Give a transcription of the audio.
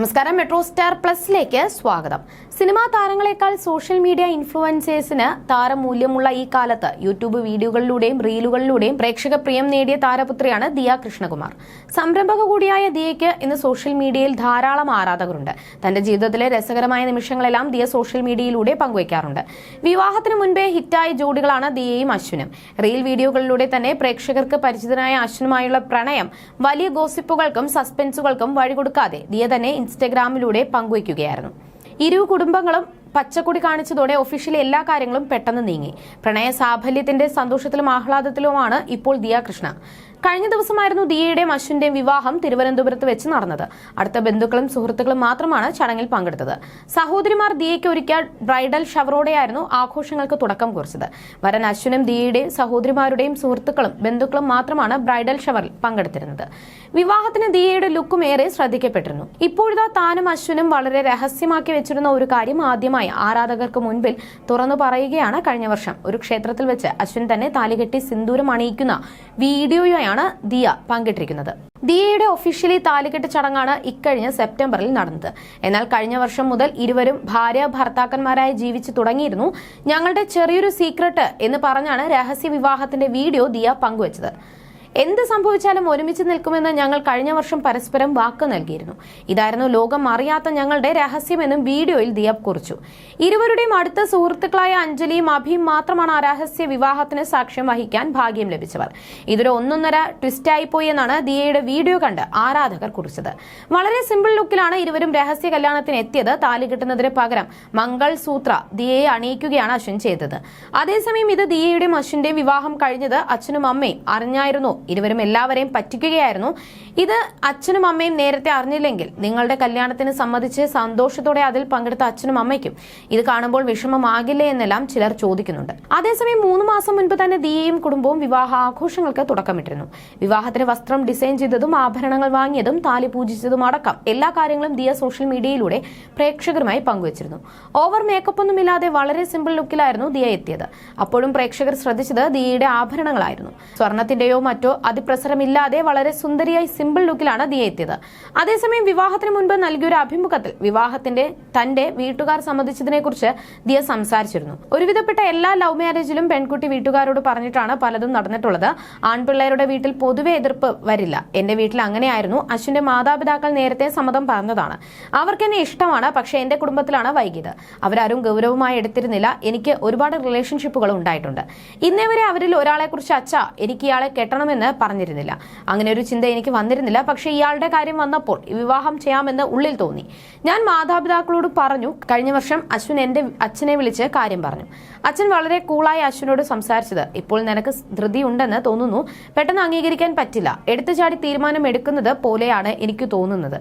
നമസ്കാരം. Metro star പ്ലസിലേക്ക് സ്വാഗതം. സിനിമാ താരങ്ങളെക്കാൾ സോഷ്യൽ മീഡിയ ഇൻഫ്ലുവൻസേഴ്സിന് താരമൂല്യമുള്ള ഈ കാലത്ത് യൂട്യൂബ് വീഡിയോകളിലൂടെയും റീലുകളിലൂടെയും പ്രേക്ഷക പ്രിയം നേടിയ താരപുത്രിയാണ് ദിയ കൃഷ്ണകുമാർ. സംരംഭക കൂടിയായ ദിയയ്ക്ക് ഇന്ന് സോഷ്യൽ മീഡിയയിൽ ധാരാളം ആരാധകരുണ്ട്. തന്റെ ജീവിതത്തിലെ രസകരമായ നിമിഷങ്ങളെല്ലാം ദിയ സോഷ്യൽ മീഡിയയിലൂടെ പങ്കുവയ്ക്കാറുണ്ട്. വിവാഹത്തിന് മുൻപേ ഹിറ്റായ ജോഡികളാണ് ദിയയും അശ്വിനും. റീൽ വീഡിയോകളിലൂടെ തന്നെ പ്രേക്ഷകർക്ക് പരിചിതനായ അശ്വിനുമായുള്ള പ്രണയം വലിയ ഗോസിപ്പുകൾക്കും സസ്പെൻസുകൾക്കും വഴികൊടുക്കാതെ ദിയ തന്നെ ഇൻസ്റ്റഗ്രാമിലൂടെ പങ്കുവയ്ക്കുകയായിരുന്നു. ഇരു കുടുംബങ്ങളും പച്ചക്കൊടി കാണിച്ചതോടെ ഒഫീഷ്യലി എല്ലാ കാര്യങ്ങളും പെട്ടെന്ന് നീങ്ങി. പ്രണയ സാഫല്യത്തിന്റെ സന്തോഷത്തിലും ആഹ്ലാദത്തിലുമാണ് ഇപ്പോൾ ദിയ കൃഷ്ണ കഴിഞ്ഞ ദിവസമായിരുന്നു ദിയയുടെയും അശ്വിന്റെയും വിവാഹം തിരുവനന്തപുരത്ത് വെച്ച് നടന്നത്. അടുത്ത ബന്ധുക്കളും സുഹൃത്തുക്കളും മാത്രമാണ് ചടങ്ങിൽ പങ്കെടുത്തത്. സഹോദരിമാർ ദിയയ്ക്ക് ഒരുക്കിയ ബ്രൈഡൽ ഷവറോടെയായിരുന്നു ആഘോഷങ്ങൾക്ക് തുടക്കം കുറിച്ചത്. വരൻ അശ്വിനും ദിയയുടെയും സഹോദരിമാരുടെയും സുഹൃത്തുക്കളും ബന്ധുക്കളും മാത്രമാണ് ബ്രൈഡൽ ഷവറിൽ പങ്കെടുത്തിരുന്നത്. വിവാഹത്തിന് ദിയയുടെ ലുക്കും ഏറെ ശ്രദ്ധിക്കപ്പെട്ടിരുന്നു. ഇപ്പോഴിതാ താനും അശ്വിനും വളരെ രഹസ്യമാക്കി വെച്ചിരുന്ന ഒരു കാര്യം ആദ്യമായി ആരാധകർക്ക് മുൻപിൽ തുറന്നു പറയുകയാണ് കഴിഞ്ഞ വർഷം. ഒരു ക്ഷേത്രത്തിൽ വെച്ച് അശ്വിൻ തന്നെ താലികെട്ടി സിന്ദൂരം അണിയിക്കുന്ന വീഡിയോയാണ് ദിയ പങ്കിട്ടിരിക്കുന്നത്. ദിയയുടെ ഒഫീഷ്യലി താലികെട്ട് ചടങ്ങാണ് ഇക്കഴിഞ്ഞ സെപ്റ്റംബറിൽ നടന്നത്. എന്നാൽ കഴിഞ്ഞ വർഷം മുതൽ ഇരുവരും ഭാര്യ ഭർത്താക്കന്മാരായി ജീവിച്ചു തുടങ്ങിയിരുന്നു. ഞങ്ങളുടെ ചെറിയൊരു സീക്രട്ട് എന്ന് പറഞ്ഞാണ് രഹസ്യ വിവാഹത്തിന്റെ വീഡിയോ ദിയ പങ്കുവച്ചത്. എന്ത് സംഭവിച്ചാലും ഒരുമിച്ച് നിൽക്കുമെന്ന് ഞങ്ങൾ കഴിഞ്ഞ വർഷം പരസ്പരം വാക്ക് നൽകിയിരുന്നു. ഇതായിരുന്നു ലോകം അറിയാത്ത ഞങ്ങളുടെ രഹസ്യമെന്നും വീഡിയോയിൽ ദിയബ് കുറിച്ചു. ഇരുവരുടെയും അടുത്ത സുഹൃത്തുക്കളായ അഞ്ജലിയും അഭിയും മാത്രമാണ് ആ രഹസ്യ വിവാഹത്തിന് സാക്ഷ്യം വഹിക്കാൻ ഭാഗ്യം ലഭിച്ചവർ. ഇതൊരു ഒന്നൊന്നര ട്വിസ്റ്റായി പോയി എന്നാണ് ദിയയുടെ വീഡിയോ കണ്ട് ആരാധകർ കുറിച്ചത്. വളരെ സിമ്പിൾ ലുക്കിലാണ് ഇരുവരും രഹസ്യ കല്യാണത്തിന് എത്തിയത്. താലി കിട്ടുന്നതിന് പകരം മംഗൾ സൂത്ര ദിയയെ അണിയിക്കുകയാണ് അശ്വിൻ ചെയ്തത്. അതേസമയം ഇത് ദിയയുടെയും അശ്വിന്റെയും വിവാഹം കഴിഞ്ഞത് അച്ഛനും അമ്മയും അറിഞ്ഞായിരുന്നു? ഇരുവരും എല്ലാവരെയും പറ്റിക്കുകയായിരുന്നു. ഇത് അച്ഛനും അമ്മയും നേരത്തെ അറിഞ്ഞില്ലെങ്കിൽ നിങ്ങളുടെ കല്യാണത്തിന് സംബന്ധിച്ച് സന്തോഷത്തോടെ അതിൽ പങ്കെടുത്ത അച്ഛനും അമ്മയ്ക്കും ഇത് കാണുമ്പോൾ വിഷമമാകില്ലേ എന്നെല്ലാം ചിലർ ചോദിക്കുന്നുണ്ട്. അതേസമയം മൂന്ന് മാസം മുൻപ് തന്നെ ദിയയും കുടുംബവും വിവാഹ ആഘോഷങ്ങൾക്ക് തുടക്കമിട്ടിരുന്നു. വിവാഹത്തിന് വസ്ത്രം ഡിസൈൻ ചെയ്തതും ആഭരണങ്ങൾ വാങ്ങിയതും താലി പൂജിച്ചതും അടക്കം എല്ലാ കാര്യങ്ങളും ദിയ സോഷ്യൽ മീഡിയയിലൂടെ പ്രേക്ഷകരുമായി പങ്കുവച്ചിരുന്നു. ഓവർ മേക്കപ്പ് ഒന്നുമില്ലാതെ വളരെ സിമ്പിൾ ലുക്കിലായിരുന്നു ദിയ എത്തിയത്. അപ്പോഴും പ്രേക്ഷകർ ശ്രദ്ധിച്ചത് ദിയയുടെ ആഭരണങ്ങളായിരുന്നു. സ്വർണത്തിന്റെയോ മറ്റോ അതിപ്രസരമില്ലാതെ വളരെ സുന്ദരിയായി സിമ്പിൾ ലുക്കിലാണ് ദിയ എത്തിയത്. അതേസമയം വിവാഹത്തിന് മുൻപ് നൽകിയ ഒരു അഭിമുഖത്തിൽ വിവാഹത്തിന്റെ തന്റെ വീട്ടുകാർ സംബന്ധിച്ചതിനെ കുറിച്ച് ദിയ സംസാരിച്ചിരുന്നു. ഒരുവിധപ്പെട്ട എല്ലാ ലവ് മാരേജിലും പെൺകുട്ടി വീട്ടുകാരോട് പറഞ്ഞിട്ടാണ് പലതും നടന്നിട്ടുള്ളത്. ആൺപിള്ളേരുടെ വീട്ടിൽ പൊതുവെ എതിർപ്പ് വരില്ല. എന്റെ വീട്ടിൽ അങ്ങനെയായിരുന്നു. അശ്വിന്റെ മാതാപിതാക്കൾ നേരത്തെ സമ്മതം പറഞ്ഞതാണ്. അവർക്ക് എന്നെ ഇഷ്ടമാണ് പക്ഷേ എന്റെ കുടുംബത്തിലാണ് വൈകിയത്. അവരാരും ഗൗരവമായി എടുത്തിരുന്നില്ല. എനിക്ക് ഒരുപാട് റിലേഷൻഷിപ്പുകൾ ഉണ്ടായിട്ടുണ്ട്. ഇന്നേ വരെ അവരിൽ ഒരാളെ കുറിച്ച് അച്ഛ എനിക്ക് ഇയാളെ കെട്ടണമെന്ന് പറഞ്ഞിരുന്നില്ല. അങ്ങനെ ഒരു ചിന്ത എനിക്ക് വന്നിരുന്നില്ല. പക്ഷേ ഇയാളുടെ കാര്യം വന്നപ്പോൾ വിവാഹം ചെയ്യാമെന്ന് ഉള്ളിൽ തോന്നി. ഞാൻ മാതാപിതാക്കളോട് പറഞ്ഞു കഴിഞ്ഞ വർഷം അശ്വിൻ എന്റെ അച്ഛനെ വിളിച്ച് കാര്യം പറഞ്ഞു. അച്ഛൻ വളരെ കൂളായി അശ്വിനോട് സംസാരിച്ചത്. ഇപ്പോൾ നിനക്ക് ധൃതി ഉണ്ടെന്ന് തോന്നുന്നു. പെട്ടെന്ന് അംഗീകരിക്കാൻ പറ്റില്ല. എടുത്തുചാടി തീരുമാനം എടുക്കുന്നത് പോലെയാണ് എനിക്ക് തോന്നുന്നത്.